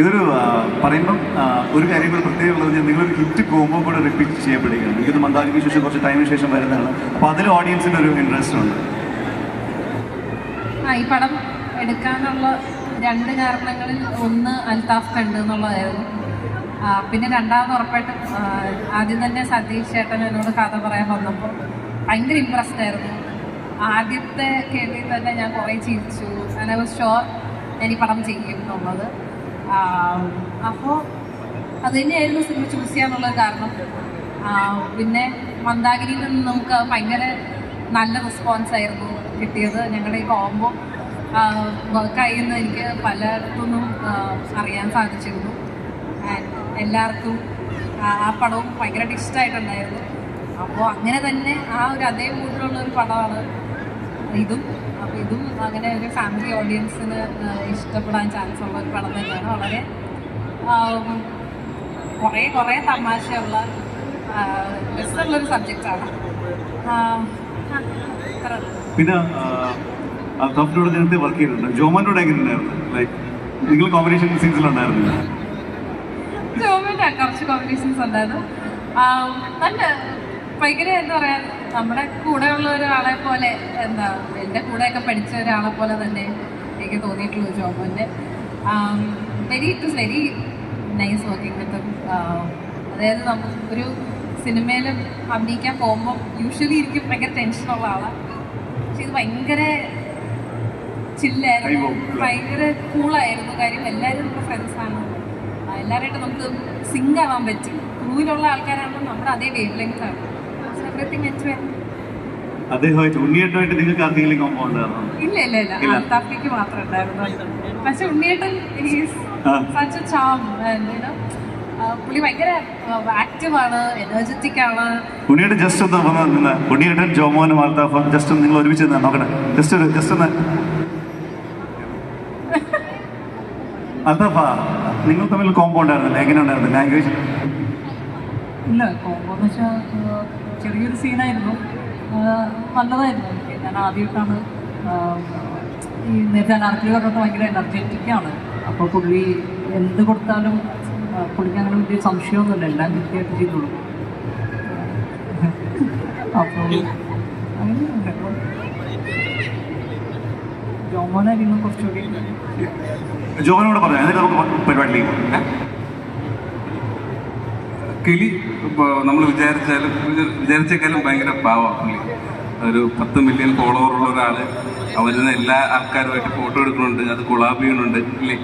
ഇതൊരു പറയുമ്പം ഒരു കാര്യം കൂടെ പ്രത്യേകം ഉള്ളത് ഞാൻ നിങ്ങളൊരു ഹിറ്റ് കോമ്പോ കൂടെ റിപ്പീറ്റ് ചെയ്യപ്പെടുകയാണ്. എനിക്കത് മന്ദാലിക്ക് ശേഷം കുറച്ച് ടൈമിന് ശേഷം വരുന്നതാണ്. അപ്പോൾ അതിൽ ഓഡിയൻസിന്റെ ഒരു ഇൻട്രസ്റ്റ് ഉണ്ട്. ആ ഈ പടം എടുക്കാനുള്ള രണ്ട് കാരണങ്ങളിൽ ഒന്ന് അൽതാഫ് കണ്ട് എന്നുള്ളതായിരുന്നു. പിന്നെ രണ്ടാമത് ഉറപ്പായിട്ടും ആദ്യം തന്നെ സതീഷ് ചേട്ടൻ എന്നോട് കഥ പറയാൻ വന്നപ്പോൾ ഭയങ്കര ഇമ്പ്രസ്ഡ് ആയിരുന്നു. ആദ്യത്തെ കേൾവിയിൽ തന്നെ ഞാൻ കുറേ ചിരിച്ചു. ഐ വാസ് ഞാൻ ഈ പടം ചെയ്യും എന്നുള്ളത്. അപ്പോൾ അത് തന്നെയായിരുന്നു സിനിമ ചൂസ് ചെയ്യാനുള്ള കാരണം പിന്നെ മന്ദാഗിരിയിൽ നിന്ന് നമുക്ക് ഭയങ്കര നല്ല റെസ്പോൺസ് ആയിരുന്നു കിട്ടിയത്. ഞങ്ങളുടെ ഈ കോംബോ വർക്കായി എന്ന് എനിക്ക് പലയിടത്തുനിന്നും അറിയാൻ സാധിച്ചിരുന്നു. എല്ലാവർക്കും ആ ആ പടവും ഭയങ്കരമായിട്ട് ഇഷ്ടമായിട്ടുണ്ടായിരുന്നു. അപ്പോൾ അങ്ങനെ തന്നെ ആ ഒരു അതേ മൂഡിലുള്ള ഒരു പടമാണ് ഇതും അപ്പോൾ ഇതും അങ്ങനെ ഒരു ഫാമിലി ഓഡിയൻസിന് ഇഷ്ടപ്പെടാൻ ചാൻസ് ഉള്ള ഒരു പടം തന്നെയാണ്. വളരെ കുറേ കുറേ തമാശയുള്ള രസമുള്ളൊരു സബ്ജക്റ്റാണ് പിന്നെ അൽത്താഫിനോട് നേരത്തെ വർക്ക് ചെയ്തിട്ടുണ്ട്. ജോമാനോട് എങ്ങനെയുണ്ടായിരുന്നു? ലൈക്ക് നിങ്ങൾ കോമ്പിനേഷൻ സീൻസിലുണ്ടായിരുന്നില്ല ജോമിന്റെ കുറച്ച് കോമ്പിനേഷൻസ് ഉണ്ടായിരുന്നു. നല്ല ഭയങ്കര എന്താ പറയാ നമ്മുടെ കൂടെയുള്ള ഒരാളെ പോലെ എന്താ എന്റെ കൂടെയൊക്കെ പഠിച്ച ഒരാളെ പോലെ തന്നെ എനിക്ക് തോന്നിയിട്ടുള്ളൂ തന്നെ very it is very nice working with അതായത് നമുക്ക് ഒരു സിനിമയിൽ അഭിനയിക്കാൻ പോകുമ്പോൾ യൂഷ്വലി ഇരിക്കും ഭയങ്കര ടെൻഷനുള്ള ആളാണ് പക്ഷെ ഇത് ഭയങ്കര ചില്ലായിരുന്നു. ഭയങ്കര കൂളായിരുന്നു കാര്യം എല്ലാവരും നമ്മുടെ ഫ്രണ്ട്സാണ് എല്ലാവരുമായിട്ട് നമുക്ക് സിങ്ക് ആവാൻ പറ്റും. ക്രൂവിലുള്ള ആൾക്കാരാകുമ്പോൾ നമ്മുടെ അതേ വേവ് ലെങ്ത് ആണ്. അദ്ദേഹമായിട്ട് ഉണ്ണിയേട്ടുമായിട്ട് നിങ്ങൾക്ക് ആർക്കെങ്കിലും കോമ്പോ ഉണ്ടായിരുന്നു ഇല്ല ഇല്ല ഇല്ല. അൽത്താഫിക്ക് ഉണ്ടായിരുന്നു. പക്ഷെ ഉണ്ണിയേട്ടൻ ചാം പുള്ളി ഭയങ്കര ആക്റ്റീവ് ആണ് എനർജറ്റിക് ആണ്. ഉണ്ണിയേട്ടൻ ജസ്റ്റ് ഒന്ന് വന്ന് ഉണ്ണിയേട്ടൻ ജോമോനും അൽത്താഫും ജസ്റ്റ് നിങ്ങൾ ഒരുമിച്ച് നോക്കട്ടെ. ജസ്റ്റ് ഒരു ജസ്റ്റ് ഒന്ന്. അൽത്താഫ നിങ്ങൾ തമ്മിൽ കോമ്പോ ഉണ്ടായിരുന്നില്ല എങ്ങനെ ഉണ്ടായിരുന്നു? ലാംഗ്വേജ് ഇല്ല കോമ്പോ എന്ന് വെച്ചാൽ ചെറിയൊരു സീനായിരുന്നു നല്ലതായിരുന്നു എനിക്ക്. ഞാൻ ആദ്യമായിട്ടാണ് ഈ നേരത്തെ അനാർക്കിൽ പറഞ്ഞത് ഭയങ്കര എനർജറ്റിക് ആണ്. അപ്പോൾ പുള്ളി എന്ത് കൊടുത്താലും പുള്ളിക്ക് അങ്ങനെ വലിയ സംശയമൊന്നുമില്ല. എല്ലാം കൃത്യമായിട്ട് ചെയ്തോളൂ. അപ്പോൾ ജോമോനായിരുന്നു കുറച്ചുകൂടി ജോമനോട് പറഞ്ഞു എന്നിട്ട് പരിപാടിയിലേക്ക്. കിളി നമ്മൾ വിചാരിച്ചാലും വിചാരിച്ചേക്കാലും ഭയങ്കര പാവമാണ് പുള്ളി. ഒരു പത്ത് മില്യൺ ഫോളോവർ ഉള്ള ഒരാൾ അവരുന്ന എല്ലാ ആൾക്കാരുമായിട്ട് ഫോട്ടോ എടുക്കുന്നുണ്ട് അത് കൊളാബ് ചെയ്യുന്നുണ്ട് ഇല്ലേ?